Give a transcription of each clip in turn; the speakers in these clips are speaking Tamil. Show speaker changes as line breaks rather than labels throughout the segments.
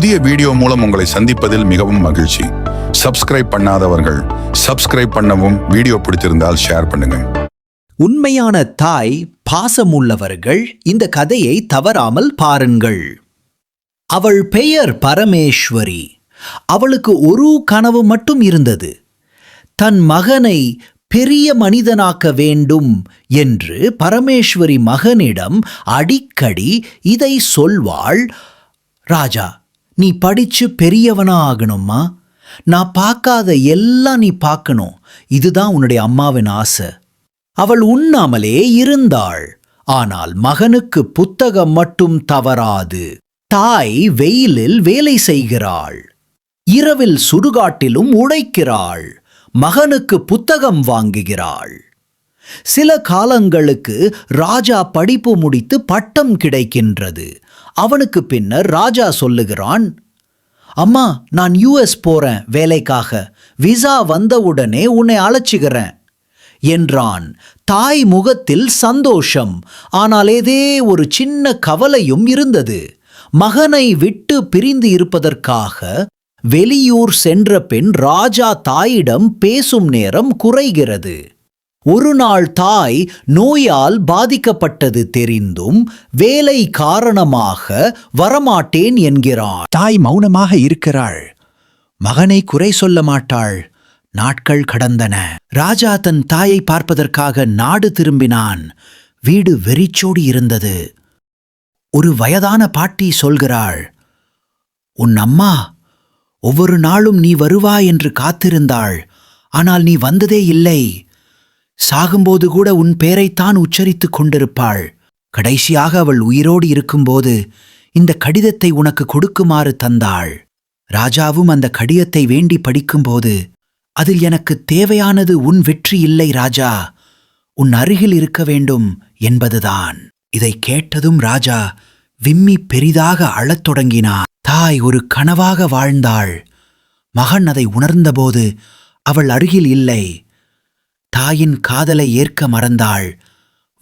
புதிய வீடியோ மூலம் உங்களை சந்திப்பதில் மிகவும் மகிழ்ச்சி. சப்ஸ்கிரைப் பண்ணாதவர்கள் சப்ஸ்கிரைப் பண்ணவும் வீடியோ பிடித்திருந்தால் ஷேர் பண்ணுங்க
உண்மையான தாய் பாசமுள்ளவர்கள் இந்த கதையை தவறாமல் பாருங்கள். அவள் பெயர் பரமேஸ்வரி. அவளுக்கு ஒரு கனவு மட்டும் இருந்தது. தன் மகனை பெரிய மனிதனாக்க வேண்டும் என்று பரமேஸ்வரி மகனிடம் அடிக்கடி இதை சொல்வாள் ராஜா நீ படிச்சு பெரியவனா ஆகணுமா நான் பார்க்காத எல்லாம் நீ பார்க்கணும். இதுதான் உன்னுடைய அம்மாவின் ஆசை. அவள் உண்ணாமலே இருந்தாள். ஆனால் மகனுக்கு புத்தகம் மட்டும் தவறாது. தாய் வெயிலில் வேலை செய்கிறாள். இரவில் சுடுகாட்டிலும் உழைக்கிறாள். மகனுக்கு புத்தகம் வாங்குகிறாள். சில காலங்களுக்கு ராஜா படிப்பு முடித்து பட்டம் கிடைக்கின்றது. அவனுக்கு பின்னர் ராஜா சொல்லுகிறான் அம்மா நான் யூஎஸ் போறேன் வேலைக்காக. விசா வந்தவுடனே உன்னை அழைச்சிக்கிறேன் என்றான். தாய் முகத்தில் சந்தோஷம். ஆனால் ஏதே ஒரு சின்ன கவலையும் இருந்தது. மகனை விட்டு பிரிந்து இருப்பதற்காக வெளியூர் சென்ற பின் ராஜா தாயிடம் பேசும் நேரம் குறைகிறது. ஒரு நாள் தாய் நோயால் பாதிக்கப்பட்டது தெரிந்தும் வேலை காரணமாக வரமாட்டேன் என்கிறான் தாய் மௌனமாக இருக்கிறாள். மகனை குறை சொல்ல மாட்டாள். நாட்கள் கடந்தன. ராஜா தன் தாயை பார்ப்பதற்காக நாடு திரும்பினான். வீடு வெறிச்சோடி இருந்தது. ஒரு வயதான பாட்டி சொல்கிறாள் உன் அம்மா ஒவ்வொரு நாளும் நீ வருவாய் என்று காத்திருந்தாள். ஆனால் நீ வந்ததே இல்லை. சாகும்போது கூட உன் பேரைத்தான் உச்சரித்துக் கொண்டிருப்பாள். கடைசியாக அவள் உயிரோடு இருக்கும்போது இந்த கடிதத்தை உனக்கு கொடுக்குமாறு தந்தாள். ராஜாவும் அந்த கடிதத்தை வேண்டி படிக்கும்போது அதில் எனக்கு தேவையானது உன் வெற்றி இல்லை ராஜா. உன் அருகில் இருக்க வேண்டும் என்பதுதான். இதை கேட்டதும் ராஜா விம்மி பெரிதாக அழத் தொடங்கினார் தாய் ஒரு கனவாக வாழ்ந்தாள். மகன் அதை உணர்ந்தபோது அவள் அருகில் இல்லை. தாயின் காதலை ஏற்க மறந்தாள்.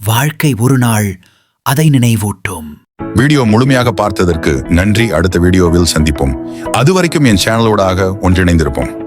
வாழ்க்கை ஒரு நாள் அதை நினைவூட்டும்.
வீடியோ முழுமையாக பார்த்ததற்கு நன்றி. அடுத்த வீடியோவில் சந்திப்போம். அதுவரைக்கும் என் சேனலோடாக ஒன்றிணைந்திருப்போம்.